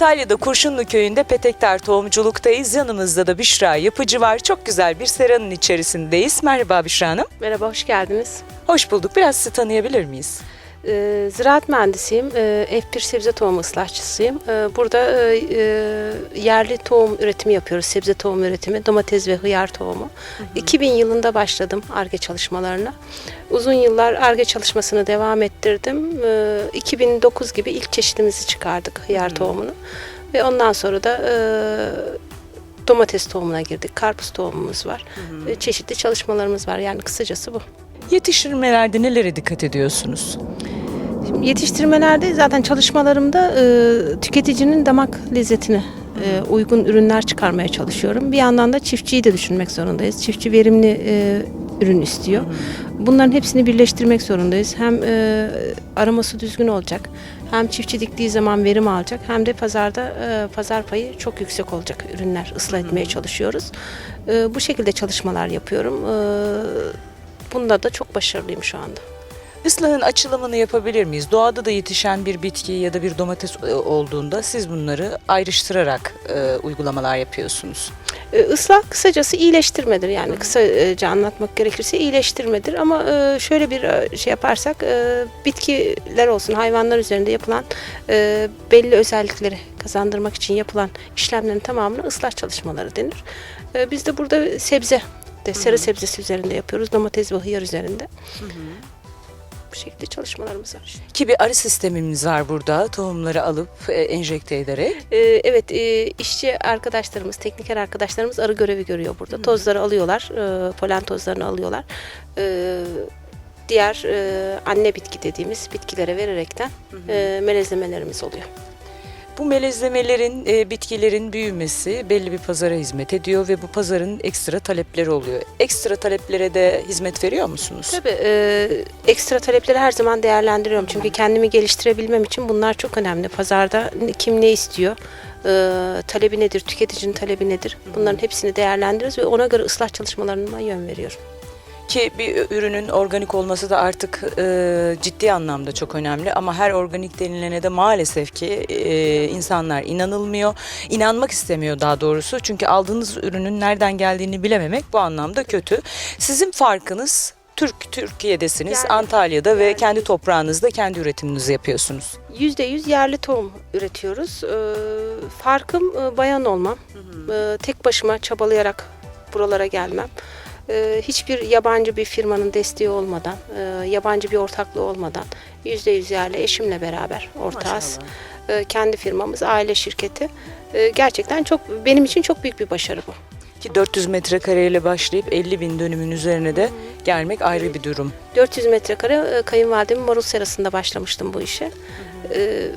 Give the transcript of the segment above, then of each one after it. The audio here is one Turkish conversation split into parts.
Antalya'da Kurşunlu Köyü'nde Petektar Tohumculuktayız. Yanımızda da Büşra Yapıcı var. Çok güzel bir seranın içerisindeyiz. Merhaba Büşra Hanım. Merhaba, hoş geldiniz. Hoş bulduk. Biraz sizi tanıyabilir miyiz? Ee, ziraat mühendisiyim. Ee, F1 sebze tohum ıslahçısıyım. Ee, burada e, e, yerli tohum üretimi yapıyoruz. Sebze tohum üretimi, domates ve hıyar tohumu. 2000 yılında başladım ARGE çalışmalarına. Uzun yıllar ARGE çalışmasını devam ettirdim. Ee, 2009 gibi ilk çeşitimizi çıkardık, hıyar tohumunu. Ve ondan sonra da e, domates tohumuna girdik. Karpuz tohumumuz var. Ve çeşitli çalışmalarımız var. Yani kısacası bu. Yetiştirmelerde nelere dikkat ediyorsunuz? Yetiştirmelerde zaten çalışmalarımda e, tüketicinin damak lezzetine e, uygun ürünler çıkarmaya çalışıyorum. Bir yandan da çiftçiyi de düşünmek zorundayız. Çiftçi verimli e, ürün istiyor. Bunların hepsini birleştirmek zorundayız. Hem e, aroması düzgün olacak, hem çiftçi diktiği zaman verim alacak, hem de pazarda e, pazar payı çok yüksek olacak ürünler ıslah etmeye çalışıyoruz. E, bu şekilde çalışmalar yapıyorum. E, bunda da çok başarılıyım şu anda. Islahın açılımını yapabilir miyiz? Doğada da yetişen bir bitki ya da bir domates e, olduğunda siz bunları ayrıştırarak e, uygulamalar yapıyorsunuz. E, Islah kısacası iyileştirmedir yani kısaca anlatmak gerekirse iyileştirmedir ama e, şöyle bir e, şey yaparsak e, bitkiler olsun hayvanlar üzerinde yapılan e, belli özellikleri kazandırmak için yapılan işlemlerin tamamına ıslah çalışmaları denir. E, Biz de burada sebze de sarı sebzesi üzerinde yapıyoruz domates ve hıyar üzerinde. Bu şekilde çalışmalarımız var. Ki bir arı sistemimiz var burada. Tohumları alıp e, enjekte ederek. Ee, evet, e, işçi arkadaşlarımız, tekniker arkadaşlarımız arı görevi görüyor burada. Tozları alıyorlar, e, polen tozlarını alıyorlar. E, diğer e, anne bitki dediğimiz bitkilere vererekten e, melezlemelerimiz oluyor. Bu melezlemelerin, e, bitkilerin büyümesi belli bir pazara hizmet ediyor ve bu pazarın ekstra talepleri oluyor. Ekstra taleplere de hizmet veriyor musunuz? Tabii e, ekstra talepleri her zaman değerlendiriyorum. Çünkü kendimi geliştirebilmem için bunlar çok önemli. Pazarda kim ne istiyor, e, talebi nedir, tüketicinin talebi nedir? Bunların hepsini değerlendiriyoruz ve ona göre ıslah çalışmalarına yön veriyorum. Ki bir ürünün organik olması da artık e, ciddi anlamda çok önemli ama her organik denilene de maalesef ki e, insanlar inanılmıyor. İnanmak istemiyor daha doğrusu. Çünkü aldığınız ürünün nereden geldiğini bilememek bu anlamda kötü. Sizin farkınız Türk Türkiye'desiniz, Yani- Antalya'da ve yani- kendi toprağınızda kendi üretiminizi yapıyorsunuz. %100 yerli tohum üretiyoruz. Ee, farkım e, bayan olmam. Ee, tek başıma çabalayarak buralara gelmem. Ee, hiçbir yabancı bir firmanın desteği olmadan, e, yabancı bir ortaklığı olmadan %100 yerli eşimle beraber ortağız. Ee, kendi firmamız, aile şirketi. Ee, gerçekten çok benim için çok büyük bir başarı bu. Ki 400 metrekareyle başlayıp 50 bin dönümün üzerine de gelmek ayrı bir durum. 400 metrekare e, kayınvalidemin marul serasında başlamıştım bu işe. Ee,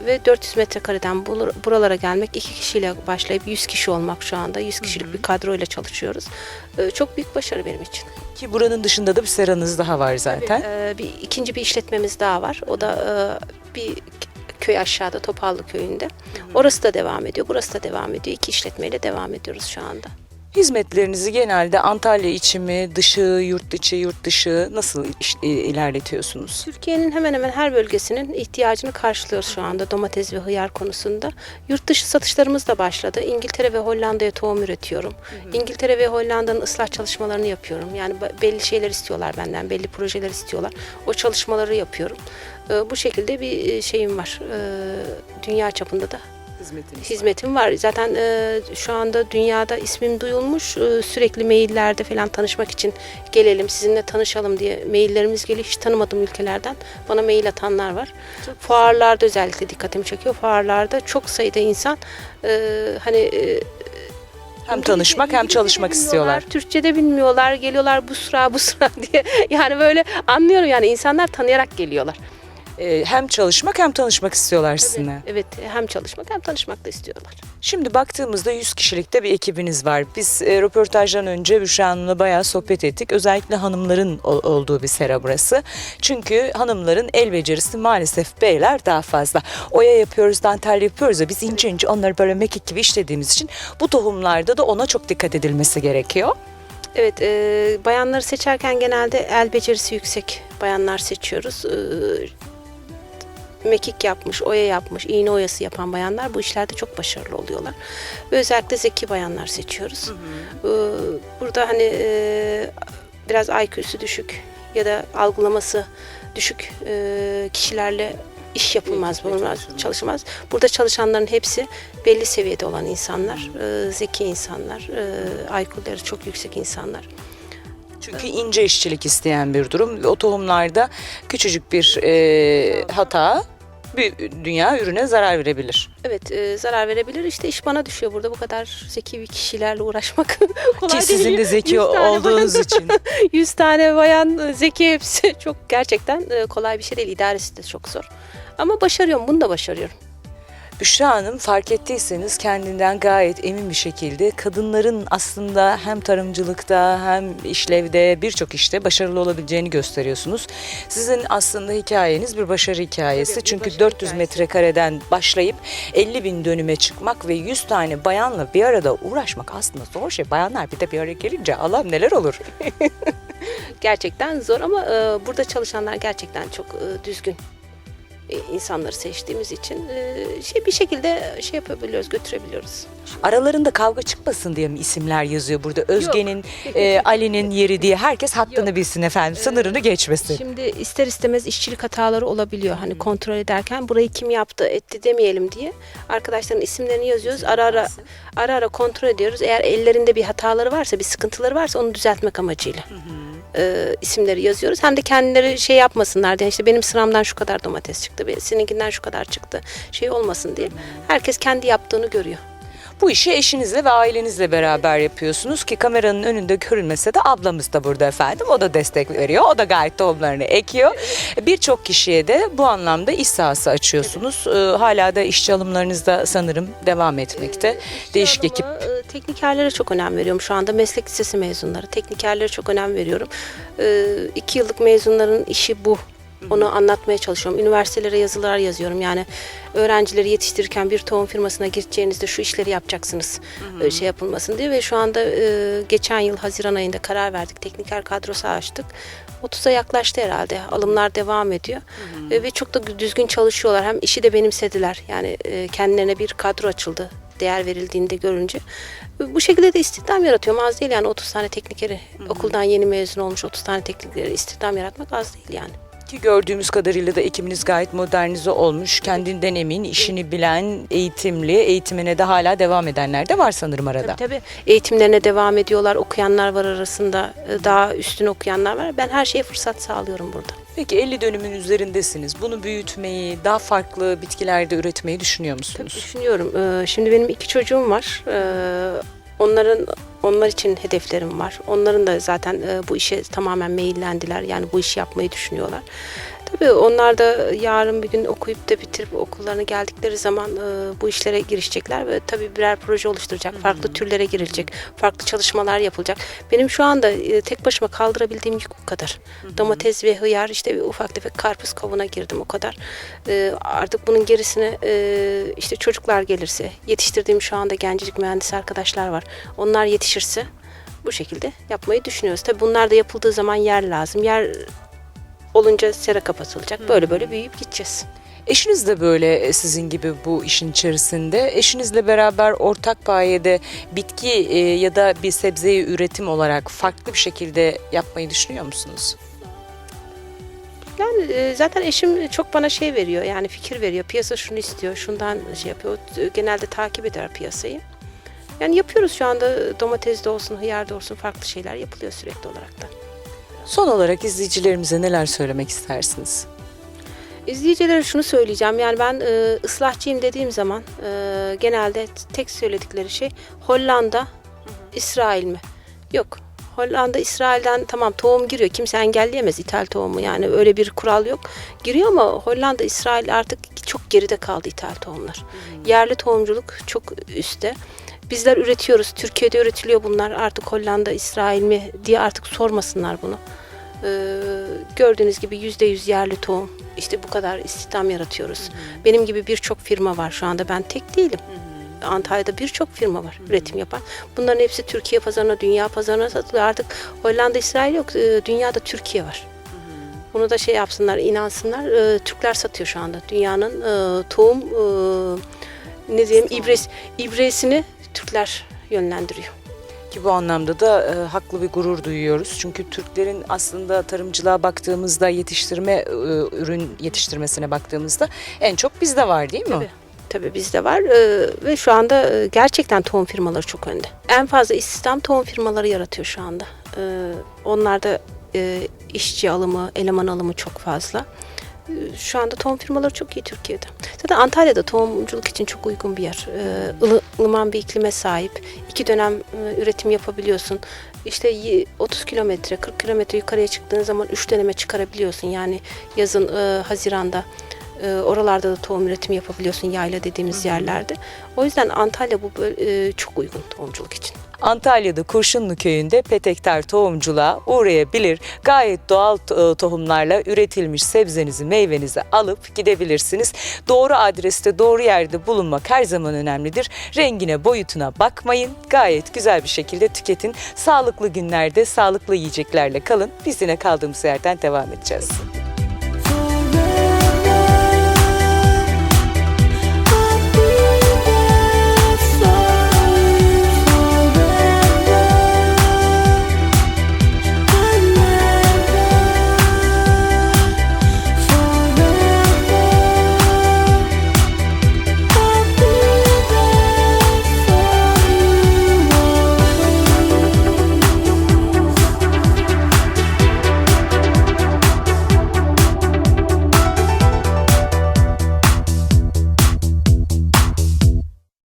ve 400 metrekareden buralara gelmek iki kişiyle başlayıp 100 kişi olmak şu anda 100 kişilik bir kadroyla çalışıyoruz. Ee, çok büyük başarı benim için. Ki buranın dışında da bir seranız daha var zaten. Ee, bir ikinci bir işletmemiz daha var. O da e, bir köy aşağıda Topallı köyünde. Orası da devam ediyor. Burası da devam ediyor. İki işletmeyle devam ediyoruz şu anda. Hizmetlerinizi genelde Antalya içi mi, dışı, yurt içi, yurt dışı nasıl iş- i- ilerletiyorsunuz? Türkiye'nin hemen hemen her bölgesinin ihtiyacını karşılıyoruz şu anda domates ve hıyar konusunda. Yurt dışı satışlarımız da başladı. İngiltere ve Hollanda'ya tohum üretiyorum. İngiltere ve Hollanda'nın ıslah çalışmalarını yapıyorum. Yani ba- belli şeyler istiyorlar benden, belli projeler istiyorlar. O çalışmaları yapıyorum. Ee, Bu şekilde bir e, şeyim var. Ee, Dünya çapında da hizmetim var. Zaten e, şu anda dünyada ismim duyulmuş. E, sürekli maillerde falan tanışmak için gelelim, sizinle tanışalım diye maillerimiz geliyor. Hiç tanımadığım ülkelerden bana mail atanlar var. Fuarlarda özellikle dikkatimi çekiyor. Fuarlarda çok sayıda insan e, hani e, Hem tanışmak hem İngilizce çalışmak de istiyorlar. Türkçe de bilmiyorlar. Geliyorlar bu sıra bu sıra diye. Yani böyle anlıyorum yani insanlar tanıyarak geliyorlar. Ee, hem çalışmak hem tanışmak istiyorlar sizinle. Evet hem çalışmak hem tanışmak da istiyorlar. Şimdi baktığımızda 100 kişilikte bir ekibiniz var. Biz e, röportajdan önce Büşra Hanım'la bayağı sohbet ettik. Özellikle hanımların olduğu bir sera burası. Çünkü hanımların el becerisi maalesef beyler daha fazla. Oya yapıyoruz, dantel yapıyoruz ya biz ince ince onları böyle mekik gibi işlediğimiz için bu tohumlarda da ona çok dikkat edilmesi gerekiyor. Evet, e, bayanları seçerken genelde el becerisi yüksek bayanlar seçiyoruz. E, mekik yapmış, oya yapmış, iğne oyası yapan bayanlar bu işlerde çok başarılı oluyorlar. Ve özellikle zeki bayanlar seçiyoruz. Ee, Burada hani e, biraz IQ'su düşük ya da algılaması düşük e, kişilerle iş yapılmaz, bulunmaz, çalışılmaz. çalışmaz. Burada çalışanların hepsi belli seviyede olan insanlar, e, zeki insanlar, e, IQ'ları çok yüksek insanlar. Çünkü ince işçilik isteyen bir durum o tohumlarda küçücük bir e, hata bir dünya ürüne zarar verebilir. Evet, e, zarar verebilir. İşte iş bana düşüyor burada bu kadar zeki bir kişilerle uğraşmak kolay Ki sizin değil. de zeki 100 tane olduğunuz için. 100 tane bayan e, zeki hepsi çok gerçekten e, kolay bir şey değil. İdaresi de çok zor. Ama başarıyorum, bunu da başarıyorum. Büşra Hanım fark ettiyseniz kendinden gayet emin bir şekilde kadınların aslında hem tarımcılıkta hem işlevde birçok işte başarılı olabileceğini gösteriyorsunuz. Sizin aslında hikayeniz bir başarı hikayesi. Tabii, Çünkü başarı 400 hikayesi. metrekareden başlayıp 50 bin dönüme çıkmak ve 100 tane bayanla bir arada uğraşmak aslında zor şey. Bayanlar bir de bir araya gelince Allah'ım neler olur. Gerçekten zor ama e, burada çalışanlar gerçekten çok e, düzgün insanları seçtiğimiz için e, şey bir şekilde şey yapabiliyoruz, götürebiliyoruz. Aralarında kavga çıkmasın diye mi isimler yazıyor burada? Özge'nin, e, Ali'nin yeri diye herkes Yok. bilsin efendim. Sınırını geçmesin. Şimdi ister istemez işçilik hataları olabiliyor. Hani kontrol ederken burayı kim yaptı, etti demeyelim diye arkadaşların isimlerini yazıyoruz. Ara ara ara ara kontrol ediyoruz. Eğer ellerinde bir hataları varsa, bir sıkıntıları varsa onu düzeltmek amacıyla. E, isimleri yazıyoruz. Hem de kendileri şey yapmasınlar diye işte benim sıramdan şu kadar domates çıktı, seninkinden şu kadar çıktı. Şey olmasın diye. Herkes kendi yaptığını görüyor. Bu işi eşinizle ve ailenizle beraber yapıyorsunuz ki kameranın önünde görünmese de ablamız da burada efendim. O da destek veriyor. O da gayet tohumlarını ekiyor. Birçok kişiye de bu anlamda iş sahası açıyorsunuz. Ee, Hala da işçi alımlarınız da sanırım devam etmekte. Değişik ekip. Ama, e, teknikerlere çok önem veriyorum şu anda. Meslek lisesi mezunları. Teknikerlere çok önem veriyorum. E, iki yıllık mezunların işi bu. Onu anlatmaya çalışıyorum. Üniversitelere yazılar yazıyorum. Yani öğrencileri yetiştirirken bir tohum firmasına gireceğinizde şu işleri yapacaksınız. e, Şey yapılmasın diye ve şu anda e, geçen yıl Haziran ayında karar verdik. Tekniker kadrosu açtık. 30'a yaklaştı herhalde. Alımlar devam ediyor. E, ve çok da düzgün çalışıyorlar. Hem işi de benimsediler. Yani e, kendilerine bir kadro açıldı değer verildiğinde görünce. Bu şekilde de istihdam yaratıyorum. Az değil yani 30 tane teknikeri okuldan yeni mezun olmuş 30 tane teknikeri istihdam yaratmak az değil yani. Ki gördüğümüz kadarıyla da ekibiniz gayet modernize olmuş. Kendinden emin, işini bilen, eğitimli, eğitimine de hala devam edenler de var sanırım arada. Tabii tabii eğitimlerine devam ediyorlar. Okuyanlar var arasında. e, Daha üstün okuyanlar var. Ben her şeye fırsat sağlıyorum burada. Peki 50 dönümün üzerindesiniz. Bunu büyütmeyi, daha farklı bitkilerde üretmeyi düşünüyor musunuz? Düşünüyorum. Ee, Şimdi benim iki çocuğum var. Ee, Onların onlar için hedeflerim var. Onların da zaten e, bu işe tamamen meyillendiler. Yani bu işi yapmayı düşünüyorlar. Tabii onlar da yarın bir gün okuyup da bitirip okullarına geldikleri zaman e, bu işlere girişecekler ve tabii birer proje oluşturacak. Farklı türlere girilecek. Farklı çalışmalar yapılacak. Benim şu anda e, tek başıma kaldırabildiğim yük bu kadar. Domates ve hıyar işte bir ufak tefek karpuz kavuna girdim o kadar. E, artık bunun gerisine e, işte çocuklar gelirse yetiştirdiğim şu anda gencecik mühendis arkadaşlar var. Onlar yetişirse bu şekilde yapmayı düşünüyoruz. Tabii bunlar da yapıldığı zaman yer lazım. Yer olunca sera kapatılacak. Böyle böyle büyüyüp gideceğiz. Eşiniz de böyle e, sizin gibi bu işin içerisinde. Eşinizle beraber ortak payede bitki e, ya da bir sebzeyi üretim olarak farklı bir şekilde yapmayı düşünüyor musunuz? Yani e, zaten eşim çok bana şey veriyor yani fikir veriyor. Piyasa şunu istiyor, şundan şey yapıyor. Genelde takip eder piyasayı. Yani yapıyoruz şu anda domates de olsun, hıyar da olsun farklı şeyler yapılıyor sürekli olarak da. Son olarak izleyicilerimize neler söylemek istersiniz? İzleyicilere şunu söyleyeceğim. Yani ben e, ıslahçıyım dediğim zaman e, genelde tek söyledikleri şey Hollanda, İsrail mi? Yok. Hollanda, İsrail'den tamam tohum giriyor. Kimse engelleyemez ithal tohumu. Yani öyle bir kural yok. Giriyor ama Hollanda, İsrail artık çok geride kaldı ithal tohumlar. Yerli tohumculuk çok üstte. Bizler üretiyoruz. Türkiye'de üretiliyor bunlar. Artık Hollanda, İsrail mi diye artık sormasınlar bunu. Ee, gördüğünüz gibi yüzde yüz yerli tohum. İşte bu kadar istihdam yaratıyoruz. Benim gibi birçok firma var şu anda. Ben tek değilim. Antalya'da birçok firma var üretim yapan. Bunların hepsi Türkiye pazarına, dünya pazarına satılıyor. Artık Hollanda, İsrail yok. Ee, Dünyada Türkiye var. Bunu da şey yapsınlar, inansınlar. E, Türkler satıyor şu anda. Dünyanın e, tohum e, ne diyeyim ibres, ibresini Türkler yönlendiriyor. Ki bu anlamda da e, haklı bir gurur duyuyoruz. Çünkü Türklerin aslında tarımcılığa baktığımızda, yetiştirme e, ürün yetiştirmesine baktığımızda en çok bizde var değil mi? Tabii. Tabii bizde var Ee, ve şu anda e, gerçekten tohum firmaları çok önde. En fazla istihdam tohum firmaları yaratıyor şu anda. Ee, onlarda e, işçi alımı, eleman alımı çok fazla. Şu anda tohum firmaları çok iyi Türkiye'de. Zaten Antalya'da tohumculuk için çok uygun bir yer. Ee, ılı- ılıman bir iklime sahip. İki dönem e, üretim yapabiliyorsun. İşte y- 30 kilometre, 40 kilometre yukarıya çıktığın zaman 3 döneme çıkarabiliyorsun. Yani yazın e, Haziran'da e, oralarda da tohum üretimi yapabiliyorsun yayla dediğimiz yerlerde. O yüzden Antalya bu böl- e, çok uygun tohumculuk için. Antalya'da Kurşunlu köyünde petektar tohumculuğa uğrayabilir. Gayet doğal e, tohumlarla üretilmiş sebzenizi, meyvenizi alıp gidebilirsiniz. Doğru adreste, doğru yerde bulunmak her zaman önemlidir. Rengine, boyutuna bakmayın. Gayet güzel bir şekilde tüketin. Sağlıklı günlerde sağlıklı yiyeceklerle kalın. Biz yine kaldığımız yerden devam edeceğiz.